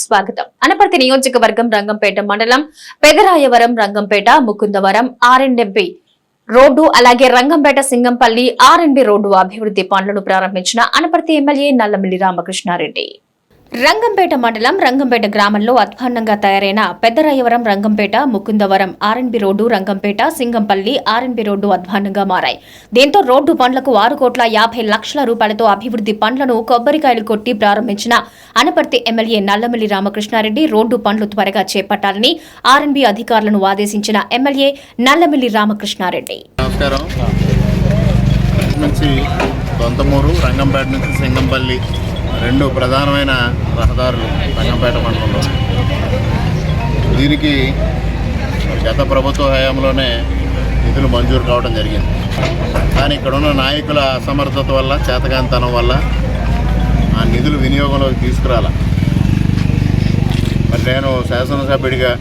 స్వాగతం. అనపర్తి నియోజకవర్గం రంగంపేట మండలం పెదరాయవరం రంగంపేట ముకుందవరం ఆర్ఎండ్ఎంపి రోడ్డు అలాగే రంగంపేట సింగంపల్లి ఆర్ఎండ్బి రోడ్డు అభివృద్ధి పనులను ప్రారంభించిన అనపర్తి ఎమ్మెల్యే నల్లమిల్లి రామకృష్ణారెడ్డి. రంగంపేట మండలం రంగంపేట గ్రామంలో అధ్వాన్నంగా తయారైన Peddarayavaram Rangampeta Mukundavaram R and B road Rangampeta Singampalli R and B road అధ్వాన్నంగా మారాయి. దీంతో రోడ్డు పనులకు ఆరు కోట్ల యాభై లక్షల రూపాయలతో అభివృద్ధి పనులను కొబ్బరికాయలు కొట్టి ప్రారంభించిన అనపర్తి ఎమ్మెల్యే నల్లమల్లి రామకృష్ణారెడ్డి రోడ్డు పనులు త్వరగా చేపట్టాలని ఆర్ఎన్బి అధికారులను ఆదేశించిన ఎమ్మెల్యే నల్లమల్లి రామకృష్ణారెడ్డి. నుంచి రంగంపేట నుంచి సింగంపల్లి రెండు ప్రధానమైన రహదారులు రంగంపేట మండలంలో. దీనికి గత ప్రభుత్వ హయాంలోనే నిధులు మంజూరు కావడం జరిగింది. కానీ ఇక్కడ ఉన్న నాయకుల అసమర్థత వల్ల చేతకాంతనం వల్ల ఆ నిధులు వినియోగంలోకి తీసుకురాల. మరి నేను శాసనసభ్యుడిగా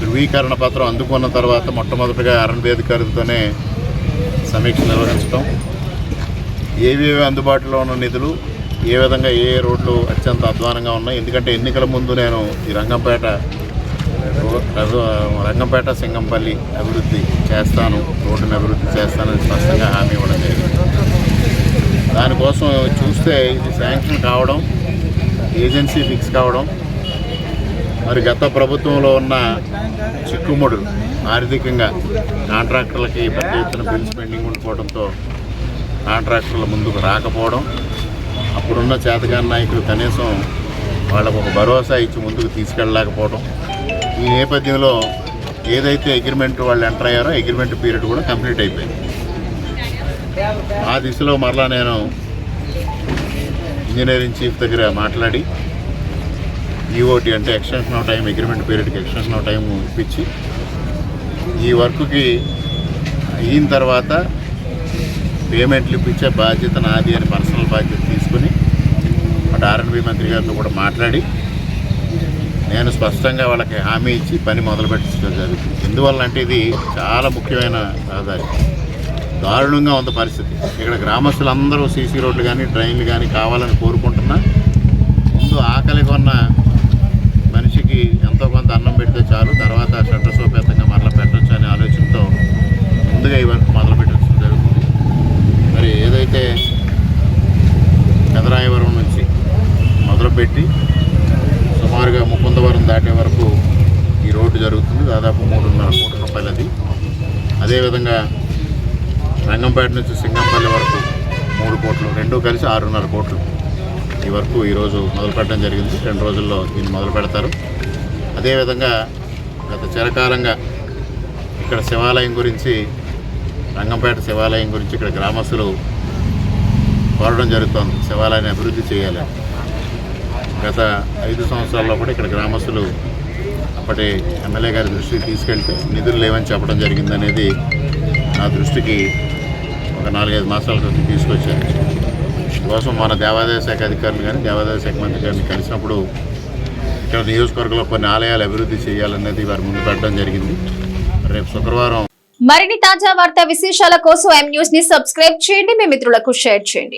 ధృవీకరణ పత్రం అందుకున్న తర్వాత మొట్టమొదటిగా అరణ్య అధికారులతోనే సమీక్ష నిర్వహించడం ఏవేవి అందుబాటులో ఉన్న నిధులు ఏ విధంగా ఏ రోడ్లు అత్యంత అధ్వానంగా ఉన్నాయి? ఎందుకంటే ఎన్నికల ముందు నేను ఈ రంగంపేట రంగంపేట సింగంపల్లి అభివృద్ధి చేస్తాను రోడ్డుని అభివృద్ధి చేస్తానని స్పష్టంగా హామీ ఇవ్వడం జరిగింది. దానికోసం చూస్తే ఇది శాంక్షన్ కావడం ఏజెన్సీ ఫిక్స్ కావడం మరి గత ప్రభుత్వంలో ఉన్న చిక్కుముడు ఆర్థికంగా కాంట్రాక్టర్లకి పెద్ద ఎత్తున బిల్స్ పెండింగ్ ఉండిపోవడంతో కాంట్రాక్టర్ల ముందుకు రాకపోవడం అప్పుడున్న చేతగాని నాయకులు కనీసం వాళ్ళకు ఒక భరోసా ఇచ్చి ముందుకు తీసుకెళ్ళలేకపోవడం ఈ నేపథ్యంలో ఏదైతే అగ్రిమెంట్ వాళ్ళు ఎంటర్ అయ్యారో అగ్రిమెంట్ పీరియడ్ కూడా కంప్లీట్ అయిపోయింది. ఆ దిశలో మరలా నేను ఇంజనీరింగ్ చీఫ్ దగ్గర మాట్లాడి ఈఓటి అంటే ఎక్స్టెన్షన్ ఆఫ్ టైం అగ్రిమెంట్ పీరియడ్కి ఎక్స్టెన్షన్ ఆఫ్ టైం ఇప్పించి ఈ వర్క్కి అయిన తర్వాత పేమెంట్లు ఇప్పించే బాధ్యత నాది అని పర్సనల్ బాధ్యత తీసుకుని మంత్రి గారితో కూడా మాట్లాడి నేను స్పష్టంగా వాళ్ళకి హామీ ఇచ్చి పని మొదలు పెట్టడం జరుగుతుంది. ఎందువల్ల అంటే ఇది చాలా ముఖ్యమైన రహదారి. దారుణంగా ఉంది పరిస్థితి. ఇక్కడ గ్రామస్తులందరూ సీసీ రోడ్లు కానీ ట్రైన్లు కానీ కావాలని కోరుకుంటున్నా. ముందు ఆకలి కొన్న మనిషికి ఎంతో కొంత అన్నం పెడితే చాలు తర్వాత షట్రసోపేతంగా మరలా పెట్టచ్చు అనే ఆలోచనతో ముందుగా ఈ వర్క్ మొదలు పెట్టడం జరుగుతుంది మరి ఏదైతే పెదరాయవరం నుంచి పెట్టి సుమారుగా ముకుందవరం దాటే వరకు ఈ రోడ్డు జరుగుతుంది. దాదాపు మూడున్నర కోట్ల రూపాయలు అది అదేవిధంగా రంగంపేట నుంచి సింగంపల్లి వరకు మూడు కోట్లు రెండు కలిసి ఆరున్నర కోట్లు ఈ వరకు ఈరోజు మొదలు పెట్టడం జరిగింది. రెండు రోజుల్లో దీన్ని మొదలు పెడతారు. అదేవిధంగా గత చిరకాలంగా ఇక్కడ శివాలయం గురించి రంగంపేట శివాలయం గురించి ఇక్కడ గ్రామస్తులు కోరడం జరుగుతోంది. శివాలయాన్ని అభివృద్ధి చేయాలని. గత ఐదు సంవత్సరాల్లో కూడా ఇక్కడ గ్రామస్తులు అప్పటి ఎమ్మెల్యే గారి దృష్టికి తీసుకెళ్తే నిధులు లేవని చెప్పడం జరిగిందనేది నా దృష్టికి ఒక నాలుగైదు మాసాల క్రితం తీసుకొచ్చాను కోసం మన దేవాదాయ శాఖ అధికారులు కానీ దేవాదాయ శాఖ మంత్రి గారిని కలిసినప్పుడు ఇక్కడ నియోజకవర్గంలో కొన్ని ఆలయాలు అభివృద్ధి చేయాలనేది వారి ముందు పెట్టడం జరిగింది. రేపు శుక్రవారం మరిన్ని తాజా వార్తా విశేషాల కోసం ఎం న్యూస్ని సబ్స్క్రైబ్ చేయండి. మీ మిత్రులకు షేర్ చేయండి.